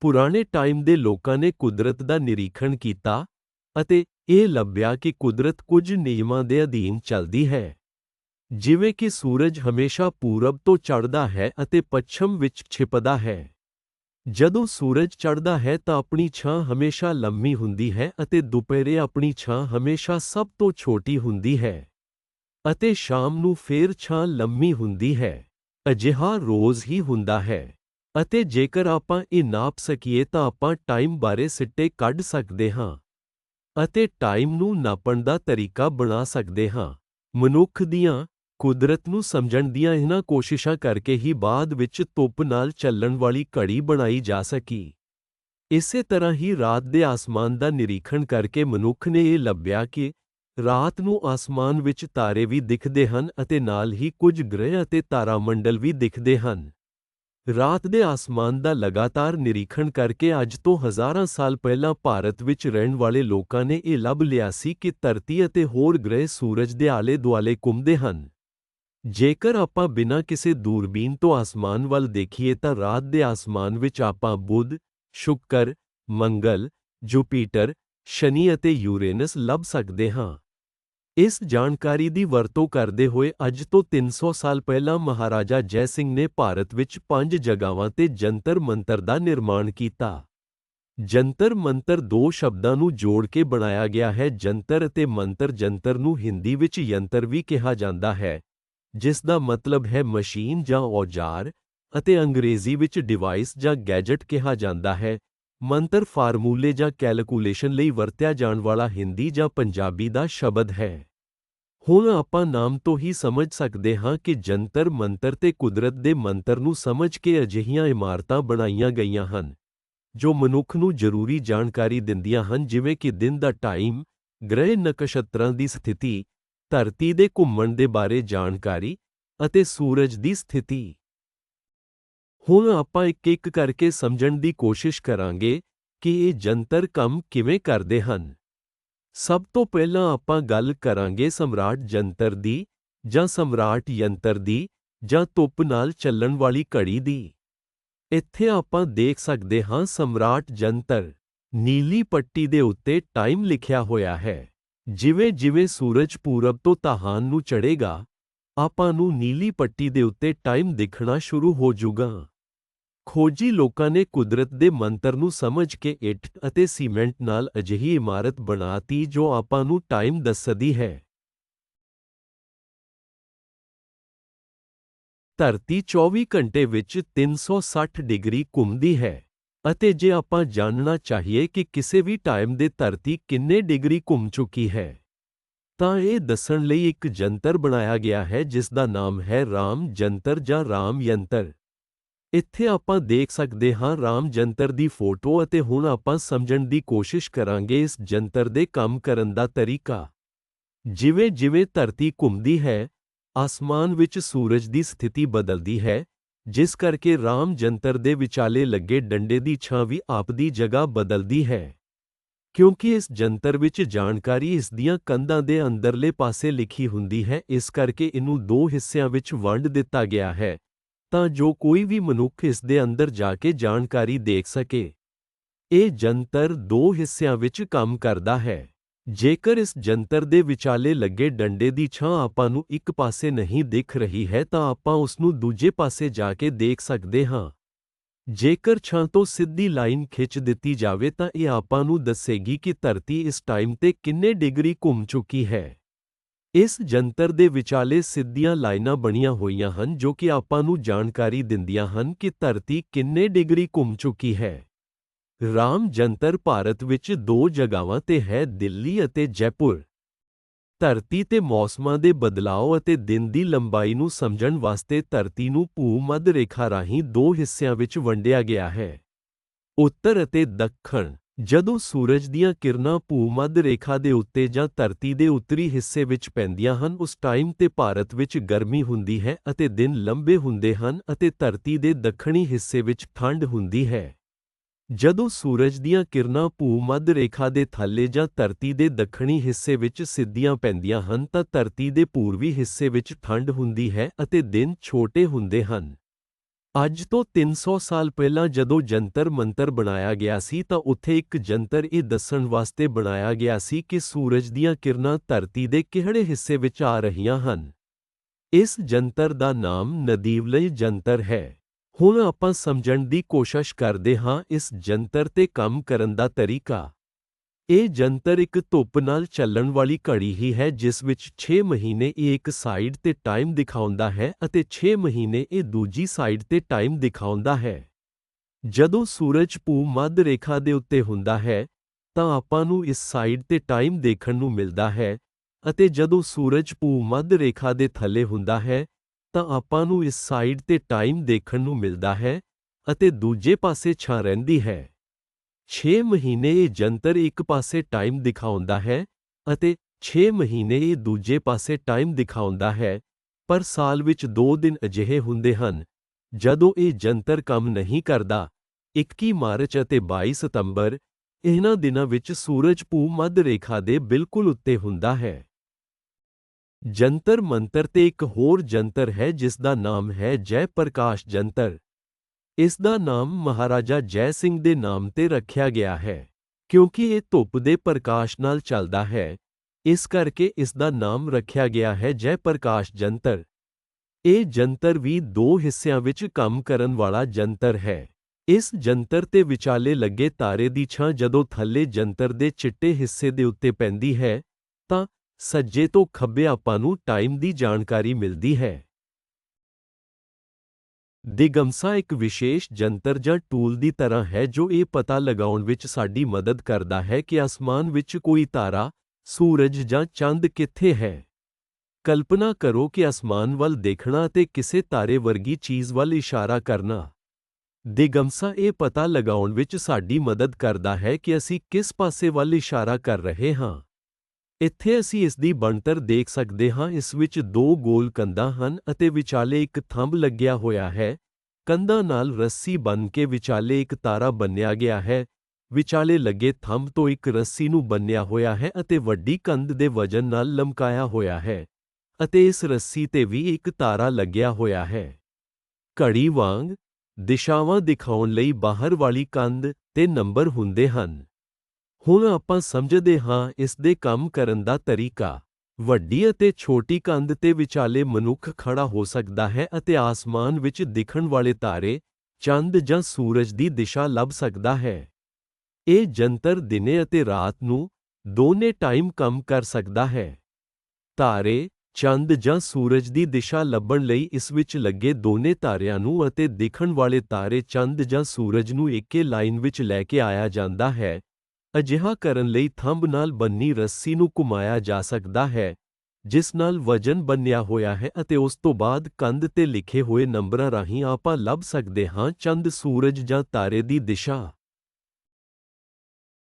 ਪੁਰਾਣੇ ਟਾਈਮ ਦੇ ਲੋਕਾਂ ਨੇ ਕੁਦਰਤ ਦਾ ਨਿਰੀਖਣ ਕੀਤਾ ਅਤੇ ਇਹ ਲੱਭਿਆ ਕਿ ਕੁਦਰਤ ਕੁਝ ਨਿਯਮਾਂ ਦੇ ਅਧੀਨ ਚੱਲਦੀ ਹੈ। ਜਿਵੇਂ ਕਿ ਸੂਰਜ ਹਮੇਸ਼ਾ ਪੂਰਬ ਤੋਂ ਚੜ੍ਹਦਾ ਹੈ ਅਤੇ ਪੱਛਮ ਵਿੱਚ ਛਿਪਦਾ ਹੈ। ਜਦੋਂ ਸੂਰਜ ਚੜ੍ਹਦਾ ਹੈ ਤਾਂ ਆਪਣੀ ਛਾਂ ਹਮੇਸ਼ਾ ਲੰਮੀ ਹੁੰਦੀ ਹੈ ਅਤੇ ਦੁਪਹਿਰੇ ਆਪਣੀ ਛਾਂ ਹਮੇਸ਼ਾ ਸਭ ਤੋਂ ਛੋਟੀ ਹੁੰਦੀ ਹੈ ਅਤੇ ਸ਼ਾਮ ਨੂੰ ਫੇਰ ਛਾਂ ਲੰਮੀ ਹੁੰਦੀ ਹੈ। ਅਜਿਹਾ ਰੋਜ਼ ਹੀ ਹੁੰਦਾ ਹੈ। ਅਤੇ ਜੇਕਰ ਆਪਾਂ ਇਹ ਨਾਪ ਸਕੀਏ ਤਾਂ ਆਪਾਂ ਟਾਈਮ ਬਾਰੇ ਸਿੱਟੇ ਕੱਢ ਸਕਦੇ ਹਾਂ ਅਤੇ ਟਾਈਮ ਨੂੰ ਨਾਪਣ ਦਾ ਤਰੀਕਾ ਬਣਾ ਸਕਦੇ ਹਾਂ। ਮਨੁੱਖ ਦੀਆਂ, ਕੁਦਰਤ ਨੂੰ ਸਮਝਣ ਦੀਆਂ ਇਹਨਾਂ ਕੋਸ਼ਿਸ਼ਾਂ ਕਰਕੇ ਹੀ ਬਾਅਦ ਵਿੱਚ ਧੁੱਪ ਨਾਲ ਚੱਲਣ ਵਾਲੀ ਘੜੀ ਬਣਾਈ ਜਾ ਸਕੀ। ਇਸੇ ਤਰ੍ਹਾਂ ਹੀ ਰਾਤ ਦੇ ਆਸਮਾਨ ਦਾ ਨਿਰੀਖਣ ਕਰਕੇ ਮਨੁੱਖ ਨੇ ਇਹ ਲੱਭਿਆ ਕਿ ਰਾਤ ਨੂੰ ਆਸਮਾਨ ਵਿੱਚ ਤਾਰੇ ਵੀ ਦਿਖਦੇ ਹਨ ਅਤੇ ਨਾਲ ਹੀ ਕੁਝ ਗ੍ਰਹਿ ਅਤੇ ਤਾਰਾਮੰਡਲ ਵੀ ਦਿਖਦੇ ਹਨ। ਰਾਤ ਦੇ ਆਸਮਾਨ ਦਾ ਲਗਾਤਾਰ ਨਿਰੀਖਣ ਕਰਕੇ ਅੱਜ ਤੋਂ ਹਜ਼ਾਰਾਂ ਸਾਲ ਪਹਿਲਾਂ ਭਾਰਤ ਵਿੱਚ ਰਹਿਣ ਵਾਲੇ ਲੋਕਾਂ ਨੇ ਇਹ ਲੱਭ ਲਿਆ ਸੀ ਕਿ ਧਰਤੀ ਅਤੇ ਹੋਰ ਗ੍ਰਹਿ ਸੂਰਜ ਦੇ ਆਲੇ-ਦੁਆਲੇ ਘੁੰਮਦੇ ਹਨ। ਜੇਕਰ ਆਪਾਂ ਬਿਨਾਂ ਕਿਸੇ ਦੂਰਬੀਨ ਤੋਂ ਆਸਮਾਨ ਵੱਲ ਦੇਖੀਏ ਤਾਂ ਰਾਤ ਦੇ ਆਸਮਾਨ ਵਿੱਚ ਆਪਾਂ ਬੁੱਧ, ਸ਼ੁੱਕਰ, ਮੰਗਲ, ਜੁਪੀਟਰ, ਸ਼ਨੀ ਅਤੇ ਯੂਰੇਨਸ ਲੱਭ ਸਕਦੇ ਹਾਂ। ਇਸ ਜਾਣਕਾਰੀ ਦੀ ਵਰਤੋਂ ਕਰਦੇ ਹੋਏ ਅੱਜ ਤੋਂ 300 ਸਾਲ ਪਹਿਲਾਂ ਮਹਾਰਾਜਾ ਜੈ ਸਿੰਘ ਨੇ ਭਾਰਤ ਵਿੱਚ ਪੰਜ ਜਗ੍ਹਾਵਾਂ ਤੇ ਜੰਤਰ ਮੰਤਰ ਦਾ ਨਿਰਮਾਣ ਕੀਤਾ। ਜੰਤਰ ਮੰਤਰ ਦੋ ਸ਼ਬਦਾਂ ਨੂੰ ਜੋੜ ਕੇ ਬਣਾਇਆ ਗਿਆ ਹੈ, ਜੰਤਰ ਅਤੇ ਮੰਤਰ। ਜੰਤਰ ਨੂੰ ਹਿੰਦੀ ਵਿੱਚ ਯੰਤਰ ਵੀ ਕਿਹਾ ਜਾਂਦਾ ਹੈ, ਜਿਸ ਦਾ ਮਤਲਬ ਹੈ ਮਸ਼ੀਨ ਜਾਂ ਔਜ਼ਾਰ ਅਤੇ ਅੰਗਰੇਜ਼ੀ ਵਿੱਚ ਡਿਵਾਈਸ ਜਾਂ ਗੈਜਟ ਕਿਹਾ ਜਾਂਦਾ ਹੈ। ਮੰਤਰ ਫਾਰਮੂਲੇ ਜਾਂ ਕੈਲਕੂਲੇਸ਼ਨ ਲਈ ਵਰਤਿਆ ਜਾਣ ਵਾਲਾ ਹਿੰਦੀ ਜਾਂ ਪੰਜਾਬੀ ਦਾ ਸ਼ਬਦ ਹੈ। ਹੁਣ ਆਪਾਂ ਨਾਮ ਤੋਂ ਹੀ ਸਮਝ ਸਕਦੇ ਹਾਂ ਕਿ ਜੰਤਰ ਮੰਤਰ ਤੇ ਕੁਦਰਤ ਦੇ ਮੰਤਰ ਨੂੰ ਸਮਝ ਕੇ ਅਜਿਹੀਆਂ ਇਮਾਰਤਾਂ ਬਣਾਈਆਂ ਗਈਆਂ ਹਨ, ਜੋ ਮਨੁੱਖ ਨੂੰ ਜ਼ਰੂਰੀ ਜਾਣਕਾਰੀ ਦਿੰਦੀਆਂ ਹਨ, ਜਿਵੇਂ ਕਿ ਦਿਨ ਦਾ ਟਾਈਮ, ਗ੍ਰਹਿ ਨਕਸ਼ਤਰਾਂ ਦੀ ਸਥਿਤੀ, ਧਰਤੀ ਦੇ ਘੁੰਮਣ ਦੇ ਬਾਰੇ ਜਾਣਕਾਰੀ ਅਤੇ ਸੂਰਜ ਦੀ ਸਥਿਤੀ। ਹੁਣ ਆਪਾਂ ਇੱਕ ਇੱਕ ਕਰਕੇ ਸਮਝਣ ਦੀ ਕੋਸ਼ਿਸ਼ ਕਰਾਂਗੇ ਕਿ ਇਹ ਜੰਤਰ ਕੰਮ ਕਿਵੇਂ ਕਰਦੇ ਹਨ। ਸਭ ਤੋਂ ਪਹਿਲਾਂ ਆਪਾਂ ਗੱਲ ਕਰਾਂਗੇ ਸਮਰਾਟ ਜੰਤਰ ਦੀ ਜਾਂ ਸਮਰਾਟ ਯੰਤਰ ਦੀ ਜਾਂ ਧੁੱਪ ਨਾਲ ਚੱਲਣ ਵਾਲੀ ਘੜੀ ਦੀ। ਇੱਥੇ ਆਪਾਂ ਦੇਖ ਸਕਦੇ ਹਾਂ ਸਮਰਾਟ ਜੰਤਰ ਨੀਲੀ ਪੱਟੀ ਦੇ ਉੱਤੇ ਟਾਈਮ ਲਿਖਿਆ ਹੋਇਆ ਹੈ। ਜਿਵੇਂ ਜਿਵੇਂ ਸੂਰਜ ਪੂਰਬ ਤੋਂ ਤਾਹਾਨ ਨੂੰ ਚੜ੍ਹੇਗਾ, ਆਪਾਂ ਨੂੰ ਨੀਲੀ ਪੱਟੀ ਦੇ ਉੱਤੇ ਟਾਈਮ ਦਿਖਣਾ ਸ਼ੁਰੂ ਹੋ ਜਾਊਗਾ ਖੋਜੀ ਲੋਕਾਂ ਨੇ ਕੁਦਰਤ ਦੇ ਮੰਤਰ ਨੂੰ ਸਮਝ ਕੇ ਇੱਟ ਅਤੇ ਸੀਮੈਂਟ ਨਾਲ ਅਜਿਹੀ ਇਮਾਰਤ ਬਣਾਤੀ ਜੋ ਆਪਾਂ ਨੂੰ ਟਾਈਮ ਦੱਸਦੀ ਹੈ। ਧਰਤੀ 24 ਘੰਟੇ ਵਿੱਚ 360 ਡਿਗਰੀ ਘੁੰਮਦੀ ਹੈ ਅਤੇ ਜੇ ਆਪਾਂ ਜਾਣਨਾ ਚਾਹੀਏ ਕਿ ਕਿਸੇ ਵੀ ਟਾਈਮ ਦੇ ਧਰਤੀ ਕਿੰਨੇ ਡਿਗਰੀ ਘੁੰਮ ਚੁੱਕੀ ਹੈ, ਤਾਂ ਇਹ ਦੱਸਣ ਲਈ ਇੱਕ ਜੰਤਰ ਬਣਾਇਆ ਗਿਆ ਹੈ ਜਿਸ ਦਾ ਨਾਮ ਹੈ ਰਾਮ ਜੰਤਰ ਜਾਂ ਰਾਮ ਯੰਤਰ। ਇੱਥੇ ਆਪਾਂ ਦੇਖ ਸਕਦੇ ਹਾਂ ਰਾਮ ਜੰਤਰ ਦੀ ਫੋਟੋ ਅਤੇ ਹੁਣ ਆਪਾਂ ਸਮਝਣ ਦੀ ਕੋਸ਼ਿਸ਼ ਕਰਾਂਗੇ ਇਸ ਜੰਤਰ ਦੇ ਕੰਮ ਕਰਨ ਦਾ ਤਰੀਕਾ। ਜਿਵੇਂ ਜਿਵੇਂ ਧਰਤੀ ਘੁੰਮਦੀ ਹੈ, ਆਸਮਾਨ ਵਿੱਚ ਸੂਰਜ ਦੀ ਸਥਿਤੀ ਬਦਲਦੀ ਹੈ, ਜਿਸ ਕਰਕੇ ਰਾਮ ਜੰਤਰ ਦੇ ਵਿਚਾਲੇ ਲੱਗੇ ਡੰਡੇ ਦੀ ਛਾਂ ਵੀ ਆਪਦੀ ਜਗ੍ਹਾ ਬਦਲਦੀ ਹੈ। ਕਿਉਂਕਿ ਇਸ ਜੰਤਰ ਵਿੱਚ ਜਾਣਕਾਰੀ ਇਸ ਦੀਆਂ ਕੰਧਾਂ ਦੇ ਅੰਦਰਲੇ ਪਾਸੇ ਲਿਖੀ ਹੁੰਦੀ ਹੈ, ਇਸ ਕਰਕੇ ਇਹਨੂੰ ਦੋ ਹਿੱਸਿਆਂ ਵਿੱਚ ਵੰਡ ਦਿੱਤਾ ਗਿਆ ਹੈ। ਤਾਂ ਜੋ ਕੋਈ ਵੀ ਮਨੁੱਖ ਇਸ ਦੇ ਅੰਦਰ ਜਾ ਕੇ ਜਾਣਕਾਰੀ ਦੇਖ ਸਕੇ। ਇਹ ਜੰਤਰ ਦੋ ਹਿੱਸਿਆਂ ਵਿੱਚ ਕੰਮ ਕਰਦਾ ਹੈ। ਜੇਕਰ ਇਸ ਜੰਤਰ ਦੇ ਵਿਚਾਲੇ ਲੱਗੇ ਡੰਡੇ ਦੀ ਛਾਂ ਆਪਾਂ ਨੂੰ ਇੱਕ ਪਾਸੇ ਨਹੀਂ ਦਿਖ ਰਹੀ ਹੈ ਤਾਂ ਆਪਾਂ ਉਸ ਨੂੰ ਦੂਜੇ ਪਾਸੇ ਜਾ ਕੇ ਦੇਖ ਸਕਦੇ ਹਾਂ। ਜੇਕਰ ਛਾਂ ਤੋਂ ਸਿੱਧੀ ਲਾਈਨ ਖਿੱਚ ਦਿੱਤੀ ਜਾਵੇ ਤਾਂ ਇਹ ਆਪਾਂ ਨੂੰ ਦੱਸੇਗੀ ਕਿ ਧਰਤੀ ਇਸ ਟਾਈਮ ਤੇ ਕਿੰਨੇ ਡਿਗਰੀ ਘੁੰਮ ਚੁੱਕੀ ਹੈ। ਇਸ ਜੰਤਰ ਦੇ ਵਿਚਾਲੇ ਸਿੱਧੀਆਂ ਲਾਈਨਾਂ ਬਣੀਆਂ ਹੋਈਆਂ ਹਨ ਜੋ ਕਿ ਆਪਾਂ ਨੂੰ ਜਾਣਕਾਰੀ ਦਿੰਦੀਆਂ ਹਨ ਕਿ ਧਰਤੀ ਕਿੰਨੇ ਡਿਗਰੀ ਘੁੰਮ ਚੁੱਕੀ ਹੈ। ਰਾਮ ਜੰਤਰ ਭਾਰਤ ਵਿੱਚ ਦੋ ਜਗ੍ਹਾਵਾਂ ਤੇ ਹੈ, ਦਿੱਲੀ ਅਤੇ ਜੈਪੁਰ। ਧਰਤੀ ਤੇ ਮੌਸਮਾਂ ਦੇ ਬਦਲਾਅ ਅਤੇ ਦਿਨ ਦੀ ਲੰਬਾਈ ਨੂੰ ਸਮਝਣ ਵਾਸਤੇ ਧਰਤੀ ਨੂੰ ਭੂਮੱਧ ਰੇਖਾ ਰਾਹੀਂ ਦੋ ਹਿੱਸਿਆਂ ਵਿੱਚ ਵੰਡਿਆ ਗਿਆ ਹੈ। ਉੱਤਰ ਅਤੇ ਦੱਖਣ। ਜਦੋਂ ਸੂਰਜ ਦੀਆਂ ਕਿਰਨਾਂ ਭੂ-ਮੱਧ ਰੇਖਾ ਦੇ ਉੱਤੇ ਜਾਂ ਧਰਤੀ ਦੇ ਉੱਤਰੀ ਹਿੱਸੇ ਵਿੱਚ ਪੈਂਦੀਆਂ ਹਨ, ਉਸ ਟਾਈਮ ਤੇ ਭਾਰਤ ਵਿੱਚ ਗਰਮੀ ਹੁੰਦੀ ਹੈ ਅਤੇ ਦਿਨ ਲੰਬੇ ਹੁੰਦੇ ਹਨ ਅਤੇ ਧਰਤੀ ਦੇ ਦੱਖਣੀ ਹਿੱਸੇ ਵਿੱਚ ਠੰਡ ਹੁੰਦੀ ਹੈ। ਜਦੋਂ ਸੂਰਜ ਦੀਆਂ ਕਿਰਨਾਂ ਭੂ-ਮੱਧ ਰੇਖਾ ਦੇ ਥੱਲੇ ਜਾਂ ਧਰਤੀ ਦੇ ਦੱਖਣੀ ਹਿੱਸੇ ਵਿੱਚ ਸਿੱਧੀਆਂ ਪੈਂਦੀਆਂ ਹਨ, ਤਾਂ ਧਰਤੀ ਦੇ ਪੂਰਬੀ ਹਿੱਸੇ ਵਿੱਚ ਠੰਡ ਹੁੰਦੀ ਹੈ ਅਤੇ ਦਿਨ ਛੋਟੇ ਹੁੰਦੇ ਹਨ। ਅੱਜ ਤੋਂ 300 ਸਾਲ ਪਹਿਲਾਂ ਜਦੋਂ ਜੰਤਰ ਮੰਤਰ ਬਣਾਇਆ ਗਿਆ ਸੀ ਤਾਂ ਉੱਥੇ ਇੱਕ ਜੰਤਰ ਇਹ ਦੱਸਣ ਵਾਸਤੇ ਬਣਾਇਆ ਗਿਆ ਸੀ ਕਿ ਸੂਰਜ ਦੀਆਂ ਕਿਰਨਾਂ ਧਰਤੀ ਦੇ ਕਿਹੜੇ ਹਿੱਸੇ ਵਿੱਚ ਆ ਰਹੀਆਂ ਹਨ। ਇਸ ਜੰਤਰ ਦਾ ਨਾਮ ਨਦੀਵਲਈ ਜੰਤਰ ਹੈ। ਹੁਣ ਆਪਾਂ ਸਮਝਣ ਦੀ ਕੋਸ਼ਿਸ਼ ਕਰਦੇ ਹਾਂ ਇਸ ਜੰਤਰ ਤੇ ਕੰਮ ਕਰਨ ਦਾ ਤਰੀਕਾ। ਇਹ ਜੰਤਰ ਇੱਕ ਧੁੱਪ ਨਾਲ ਚੱਲਣ ਵਾਲੀ ਘੜੀ ਹੀ ਹੈ, ਜਿਸ ਵਿੱਚ 6 ਮਹੀਨੇ ਇਹ ਇੱਕ ਸਾਈਡ ਤੇ ਟਾਈਮ ਦਿਖਾਉਂਦਾ ਹੈ ਅਤੇ 6 ਮਹੀਨੇ ਇਹ ਦੂਜੀ ਸਾਈਡ ਤੇ ਟਾਈਮ ਦਿਖਾਉਂਦਾ ਹੈ। ਜਦੋਂ ਸੂਰਜ ਭੂ ਮੱਧ ਰੇਖਾ ਦੇ ਉੱਤੇ ਹੁੰਦਾ ਹੈ, ਤਾਂ ਆਪਾਂ ਨੂੰ ਇਸ ਸਾਈਡ ਤੇ ਟਾਈਮ ਦੇਖਣ ਨੂੰ ਮਿਲਦਾ ਹੈ ਅਤੇ ਜਦੋਂ ਸੂਰਜ ਭੂ ਮੱਧ ਰੇਖਾ ਦੇ ਥੱਲੇ ਹੁੰਦਾ ਹੈ, ਤਾਂ ਆਪਾਂ ਨੂੰ ਇਸ ਸਾਈਡ ਤੇ ਟਾਈਮ ਦੇਖਣ ਨੂੰ ਮਿਲਦਾ ਹੈ ਅਤੇ ਦੂਜੇ ਪਾਸੇ ਛਾਂ ਰਹਿੰਦੀ ਹੈ। 6 ਮਹੀਨੇ ਇਹ ਜੰਤਰ ਇੱਕ ਪਾਸੇ ਟਾਈਮ ਦਿਖਾਉਂਦਾ ਹੈ ਅਤੇ 6 ਮਹੀਨੇ ਇਹ ਦੂਜੇ ਪਾਸੇ ਟਾਈਮ ਦਿਖਾਉਂਦਾ ਹੈ, ਪਰ ਸਾਲ ਵਿੱਚ 2 ਦਿਨ ਅਜਿਹੇ ਹੁੰਦੇ ਹਨ। ਜਦੋਂ ਇਹ ਜੰਤਰ ਕੰਮ ਨਹੀਂ ਕਰਦਾ 21 ਮਾਰਚ ਅਤੇ 22 ਸਤੰਬਰ ਇਹਨਾਂ ਦਿਨਾਂ ਵਿੱਚ ਸੂਰਜ ਭੂ ਮੱਧ ਰੇਖਾ ਦੇ ਬਿਲਕੁਲ ਉੱਤੇ ਹੁੰਦਾ ਹੈ। ਜੰਤਰ ਮੰਤਰ ਤੇ ਇੱਕ ਹੋਰ ਜੰਤਰ ਹੈ ਜਿਸ ਦਾ ਨਾਮ ਹੈ ਜੈ ਪ੍ਰਕਾਸ਼ ਜੰਤਰ। ਇਸ ਦਾ ਨਾਮ ਮਹਾਰਾਜਾ ਜੈ ਸਿੰਘ ਦੇ ਨਾਮ ਤੇ ਰੱਖਿਆ ਗਿਆ ਹੈ, ਕਿਉਂਕਿ ਇਹ ਧੁੱਪ ਦੇ ਪ੍ਰਕਾਸ਼ ਨਾਲ ਚੱਲਦਾ ਹੈ। ਇਸ ਕਰਕੇ ਇਸ ਦਾ ਨਾਮ ਰੱਖਿਆ ਗਿਆ ਹੈ ਜੈ ਪ੍ਰਕਾਸ਼ ਜੰਤਰ। ਇਹ ਜੰਤਰ ਵੀ ਦੋ ਹਿੱਸਿਆਂ ਵਿੱਚ ਕੰਮ ਕਰਨ ਵਾਲਾ ਜੰਤਰ ਹੈ। ਇਸ ਜੰਤਰ ਤੇ ਵਿਚਾਲੇ ਲੱਗੇ ਤਾਰੇ ਦੀ ਛਾਂ ਜਦੋਂ ਥੱਲੇ ਜੰਤਰ ਦੇ ਚਿੱਟੇ ਹਿੱਸੇ ਦੇ ਉੱਤੇ ਪੈਂਦੀ ਹੈ, ਤਾਂ ਸੱਜੇ ਤੋਂ ਖੱਬੇ ਆਪਾਂ ਨੂੰ ਟਾਈਮ ਦੀ ਜਾਣਕਾਰੀ ਮਿਲਦੀ ਹੈ। ਦਿਗਮਸਾ ਇੱਕ ਵਿਸ਼ੇਸ਼ ਜੰਤਰ ਜਾਂ ਟੂਲ ਦੀ ਤਰ੍ਹਾਂ ਹੈ ਜੋ ਇਹ ਪਤਾ ਲਗਾਉਣ ਵਿੱਚ ਸਾਡੀ ਮਦਦ ਕਰਦਾ ਹੈ ਕਿ ਅਸਮਾਨ ਵਿੱਚ ਕੋਈ ਤਾਰਾ, ਸੂਰਜ ਜਾਂ ਚੰਦ ਕਿੱਥੇ ਹੈ। ਕਲਪਨਾ ਕਰੋ ਕਿ ਅਸਮਾਨ ਵੱਲ ਦੇਖਣਾ ਤੇ ਕਿਸੇ ਤਾਰੇ ਵਰਗੀ ਚੀਜ਼ ਵੱਲ ਇਸ਼ਾਰਾ ਕਰਨਾ। ਦਿਗਮਸਾ ਇਹ ਪਤਾ ਲਗਾਉਣ ਵਿੱਚ ਸਾਡੀ ਮਦਦ ਕਰਦਾ ਹੈ ਕਿ ਅਸੀਂ ਕਿਸ ਪਾਸੇ ਵੱਲ ਇਸ਼ਾਰਾ ਕਰ ਰਹੇ ਹਾਂ। ਇੱਥੇ ਅਸੀਂ ਇਸ ਦੀ ਬਣਤਰ ਦੇਖ ਸਕਦੇ ਹਾਂ। ਇਸ ਵਿੱਚ ਦੋ ਗੋਲ ਕੰਧਾਂ ਹਨ ਅਤੇ ਵਿਚਾਲੇ ਇੱਕ ਥੰਬ ਲੱਗਿਆ ਹੋਇਆ ਹੈ। ਕੰਧਾਂ ਨਾਲ ਰੱਸੀ ਬੰਨ ਕੇ ਵਿਚਾਲੇ ਇੱਕ ਤਾਰਾ ਬੰਨਿਆ ਗਿਆ ਹੈ। ਵਿਚਾਲੇ ਲੱਗੇ ਥੰਬ ਤੋਂ ਇੱਕ ਰੱਸੀ ਨੂੰ ਬੰਨਿਆ ਹੋਇਆ ਹੈ ਅਤੇ ਵੱਡੀ ਕੰਧ ਦੇ ਵਜਨ ਨਾਲ ਲਮਕਾਇਆ ਹੋਇਆ ਹੈ ਅਤੇ ਇਸ ਰੱਸੀ ਤੇ ਵੀ ਇੱਕ ਤਾਰਾ ਲੱਗਿਆ ਹੋਇਆ ਹੈ। ਘੜੀ ਵਾਂਗ ਦਿਸ਼ਾਵਾਂ ਦਿਖਾਉਣ ਲਈ ਬਾਹਰ ਵਾਲੀ ਕੰਧ ਤੇ ਨੰਬਰ ਹੁੰਦੇ ਹਨ। ਹੁਣ ਆਪਾਂ ਸਮਝਦੇ ਹਾਂ ਇਸ ਦੇ ਕੰਮ ਕਰਨ ਦਾ ਤਰੀਕਾ। ਵੱਡੀ ਅਤੇ ਛੋਟੀ ਕੰਧ ਤੇ ਵਿਚਾਲੇ ਮਨੁੱਖ ਖੜਾ ਹੋ ਸਕਦਾ ਹੈ ਅਤੇ ਆਸਮਾਨ ਵਿੱਚ ਦਿਖਣ ਵਾਲੇ ਤਾਰੇ, ਚੰਦ ਜਾਂ ਸੂਰਜ ਦੀ ਦਿਸ਼ਾ ਲੱਭ ਸਕਦਾ ਹੈ। ਇਹ ਜੰਤਰ ਦਿਨੇ ਅਤੇ ਰਾਤ ਨੂੰ ਦੋਨੇ ਟਾਈਮ ਕੰਮ ਕਰ ਸਕਦਾ ਹੈ। ਤਾਰੇ, ਚੰਦ ਜਾਂ ਸੂਰਜ ਦੀ ਦਿਸ਼ਾ ਲੱਭਣ ਲਈ ਇਸ ਵਿੱਚ ਲੱਗੇ ਦੋਨੇ ਤਾਰਿਆਂ ਨੂੰ ਅਤੇ ਦਿਖਣ ਵਾਲੇ ਤਾਰੇ ਚੰਦ ਜਾਂ ਸੂਰਜ ਨੂੰ ਇੱਕੇ ਲਾਈਨ ਵਿੱਚ ਲੈ ਕੇ ਆਇਆ ਜਾਂਦਾ ਹੈ। ਅਜਿਹਾ ਕਰਨ ਲਈ ਥੰਬ ਨਾਲ ਬੰਨੀ ਰੱਸੀ ਨੂੰ ਘੁਮਾਇਆ ਜਾ ਸਕਦਾ ਹੈ, ਜਿਸ ਨਾਲ ਵਜਨ ਬੰਨਿਆ ਹੋਇਆ ਹੈ ਅਤੇ ਉਸ ਤੋਂ ਬਾਅਦ ਕੰਧ ਤੇ ਲਿਖੇ ਹੋਏ ਨੰਬਰਾਂ ਰਾਹੀਂ ਆਪਾਂ ਲੱਭ ਸਕਦੇ ਹਾਂ ਚੰਦ, ਸੂਰਜ ਜਾਂ ਤਾਰੇ ਦੀ ਦਿਸ਼ਾ।